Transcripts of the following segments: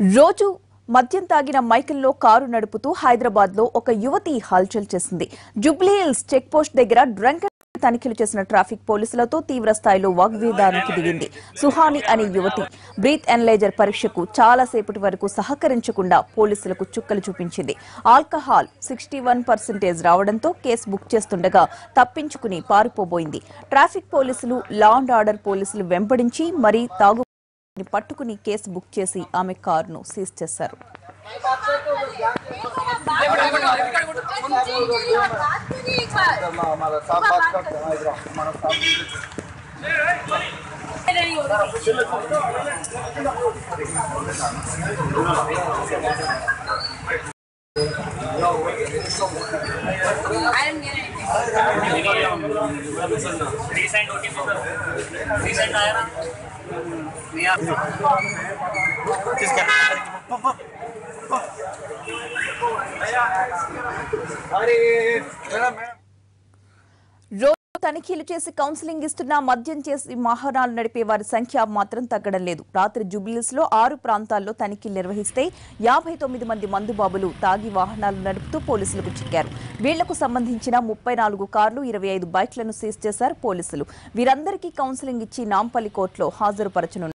రోజు మద్యం తాగిన మైకిల్లో కారు నడుపుతూ హైదరాబాద్లో ఒక యువతి హల్చల్ చేసింది. జుబ్లీ హిల్స్ చెక్ పోస్ట్ దగ్గర డ్రంక్ తనిఖీలు చేసిన ట్రాఫిక్ పోలీసులతో తీవ్ర స్థాయిలో వాగ్వేదానికి దిగింది. సుహాని అనే యువతి బ్రీత్ ఎనలైజర్ పరీక్షకు చాలా సేపటి వరకు సహకరించకుండా పోలీసులకు చుక్కలు చూపించింది. ఆల్కహాల్ సిక్స్టీ వన్ పర్సెంటేజ్ రావడంతో కేసు బుక్ చేస్తుండగా తప్పించుకుని పారిపోబోయింది. ట్రాఫిక్ పోలీసులు లా అండ్ ఆర్డర్ పోలీసులు వెంబడించి మరీ తాగు పట్టుకుని కేసు బుక్ చేసి ఆమె కారును సీజ్ చేశారు I. रीसेंट रीसेंट आया ना? अरे मैडम తనిఖీలు చేసి కౌన్సిలింగ్ ఇస్తున్నా మద్యం చేసి వాహనాలు నడిపే వారి సంఖ్య మాత్రం తగ్గడం లేదు. రాత్రి జుబ్లీస్లో ఆరు ప్రాంతాల్లో తనిఖీలు నిర్వహిస్తే యాభై తొమ్మిది మంది మందుబాబులు తాగి వాహనాలు నడుపుతూ పోలీసులకు చిక్కారు. వీళ్ళకు సంబంధించిన ముప్పై నాలుగు కార్లు ఇరవై ఐదు బైక్లను సీజ్ చేశారు పోలీసులు. వీరందరికీ కౌన్సిలింగ్ ఇచ్చి నాంపల్లి కోర్టులో హాజరుపరచనున్నారు.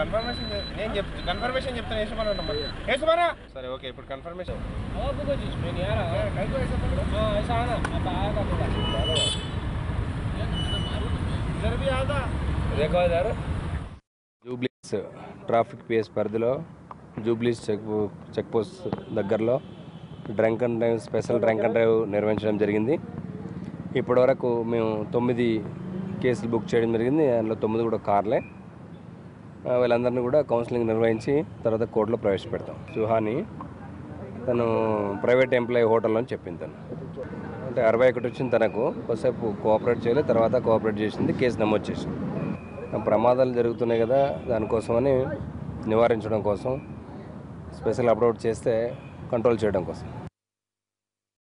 కన్ఫర్మేషన్ చెప్- నేను చెప్ కన్ఫర్మేషన్ చెప్తాను సరే ఓకే ఇప్పుడు కన్ఫర్మేషన్ జూబ్లీస్ ట్రాఫిక్ పిఎస్ పరిధిలో జూబ్లీస్ చెక్ చెక్ పోస్ట్ దగ్గరలో drunk and drive special drunk and drive నిర్వహించడం జరిగింది. ఇప్పటివరకు మేము తొమ్మిది కేసులు బుక్ చేయడం జరిగింది. అందులో తొమ్మిది కూడా కార్లే. వీళ్ళందరినీ కూడా కౌన్సిలింగ్ నిర్వహించి తర్వాత కోర్టులో ప్రవేశపెడతాం. సుహాని తను ప్రైవేట్ ఎంప్లాయీ హోటల్లో అని చెప్పింది తను. అంటే అరవై ఒకటి వచ్చింది తనకు కొద్దిసేపు కోఆపరేట్ చేయలేదు తర్వాత కోఆపరేట్ చేసింది కేసు నమోదు చేసింది. ప్రమాదాలు జరుగుతున్నాయి కదా దానికోసమని నివారించడం కోసం స్పెషల్ అప్లోడ్ చేస్తే కంట్రోల్ చేయడం కోసం.